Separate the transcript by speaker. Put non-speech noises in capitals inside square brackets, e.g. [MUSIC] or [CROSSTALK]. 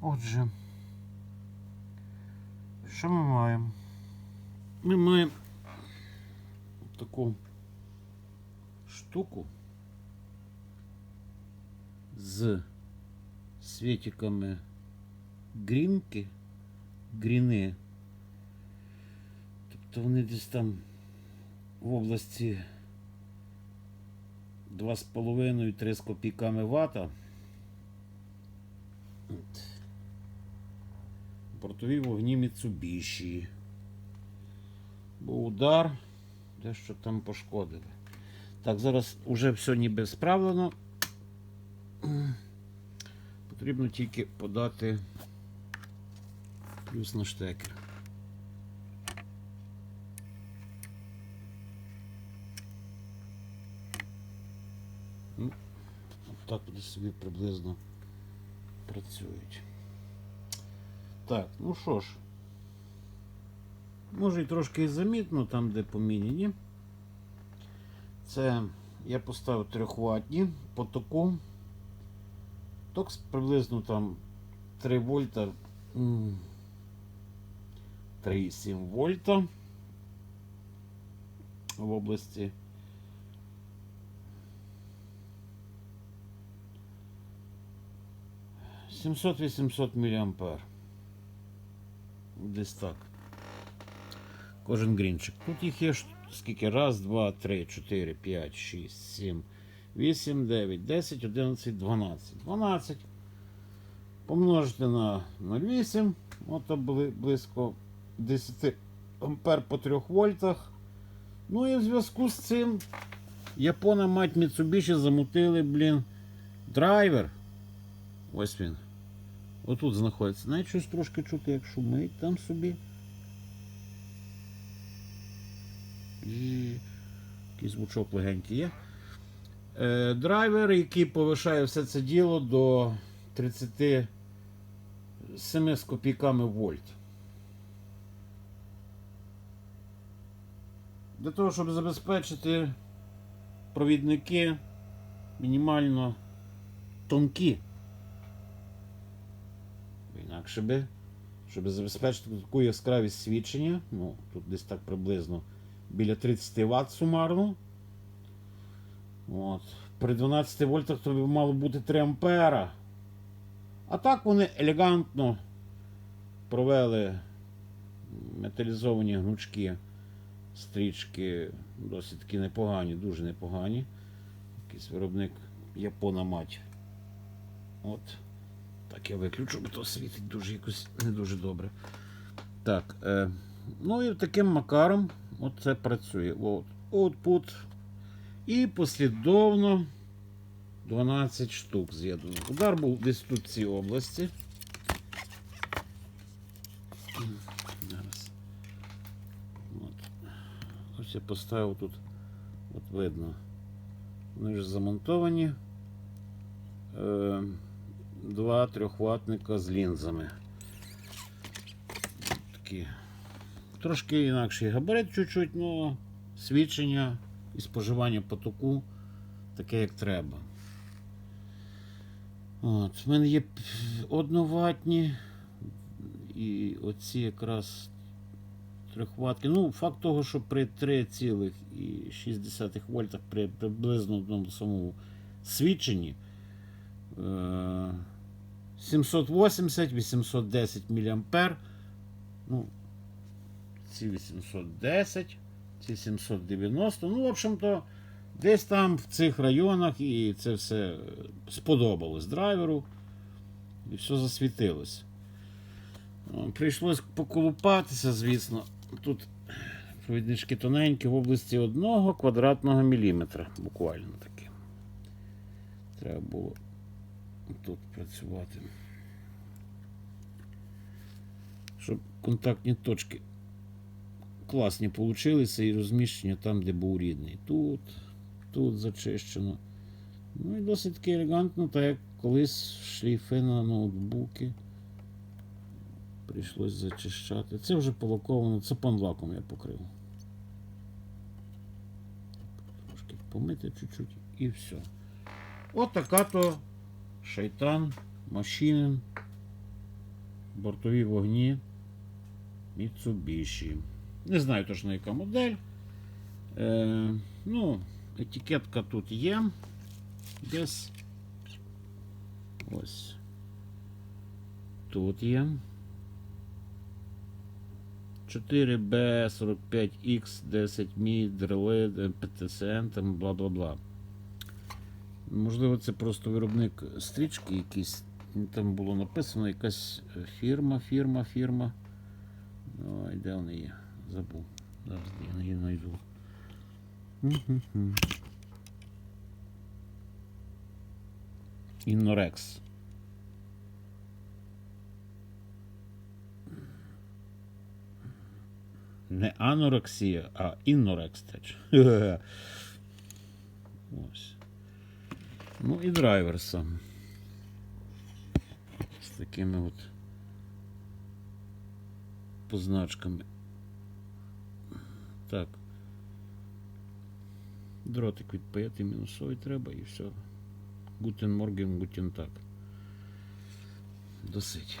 Speaker 1: Отже, що ми маємо? Ми маємо таку штуку з світиками грінки, гріни. Тобто вони десь там в області 2,5-3 з копійками вата. От. Бортові вогні Mitsubishi. Був удар, дещо там пошкодили. Так, зараз вже все ніби справлено. Потрібно тільки подати плюс на штекер. Ну, так вони собі приблизно працюють. Так, ну що ж. Може і трошки і замітно там, де поміняні. Це я поставив 3 ватні по току. Ток приблизно там 3 вольта. 3,7 вольта в області. Сімсот 800 мА. Десь так. Кожен грінчик. Тут їх є скільки? Раз, два, три, чотири, п'ять, шість, сім, вісім, дев'ять, десять, одинадцять, дванадцять. Дванадцять. Помножити на 0,8. Ото бли- близько 10 ампер по 3 вольтах. Ну і в зв'язку з цим Япона мать Mitsubishi замутили, блін, драйвер. Ось він. Отут знаходиться. Навіть щось трошки чути, як шумить там собі. І якийсь звучок легенький є. Е, драйвер, який повишає все це діло до 37 з копійками вольт. Для того, щоб забезпечити провідники мінімально тонкі. Інакше щоб забезпечити таку яскравість свідчення, ну, тут десь так приблизно біля 30 Вт сумарно. От. При 12 вольтах тобі мало бути 3 ампера. А так вони елегантно провели металізовані гнучки, стрічки, досить таки непогані, дуже непогані. Якийсь виробник Япона мать. От. Так, я виключу, бо то світить дуже якось не дуже добре. Так. Е, ну і таким макаром оце працює. От, Output. І послідовно 12 штук з'єднано. Удар був десь тут в цій області. Зараз. От. Ось я поставив тут, от видно. Вони ж замонтовані. Е, два трьохватника з лінзами. Такі. Трошки інакший габарит чуть-чуть, але свідчення і споживання потоку таке, як треба. От, в мене є одноватні і оці якраз трьохватки. Ну, факт того, що при 3,6 вольтах при приблизно одному самому свідченні 780-810 мА. Ну, ці 810, ці 790. Ну, в общем-то, десь там в цих районах і це все сподобалось драйверу. І все засвітилось. Прийшлось поколупатися, звісно. Тут провіднички тоненькі в області одного квадратного міліметра. Буквально таки. Треба було тут працювати. Щоб контактні точки класні получилися і розміщення там, де був рідний. Тут, тут зачищено. Ну і досить таки елегантно, так як колись шліфи на ноутбуки. Прийшлось зачищати. Це вже полаковано, це панлаком я покрив. Трошки помити чуть-чуть і все. От така то шайтан, машинин Бортові вогні Mitsubishi. Не знаю точно яка модель. Е, ну, етикетка тут є. Десь. Ось. Тут є. 4B45X 10 мі, дрели, ПТСН, там бла бла бла. Можливо, це просто виробник стрічки якийсь. Там було написано якась фірма, фірма, фірма. Ой, де вони є? Забув. Зараз я її знайду. Іннорекс. Не анорексія, а іннорекс теж. [LAUGHS] Ось. Ну і драйвер сам. З такими от позначками. Так. Дротик відпаяти мінусовий треба і все. Гутен Морген, гутен так. Досить.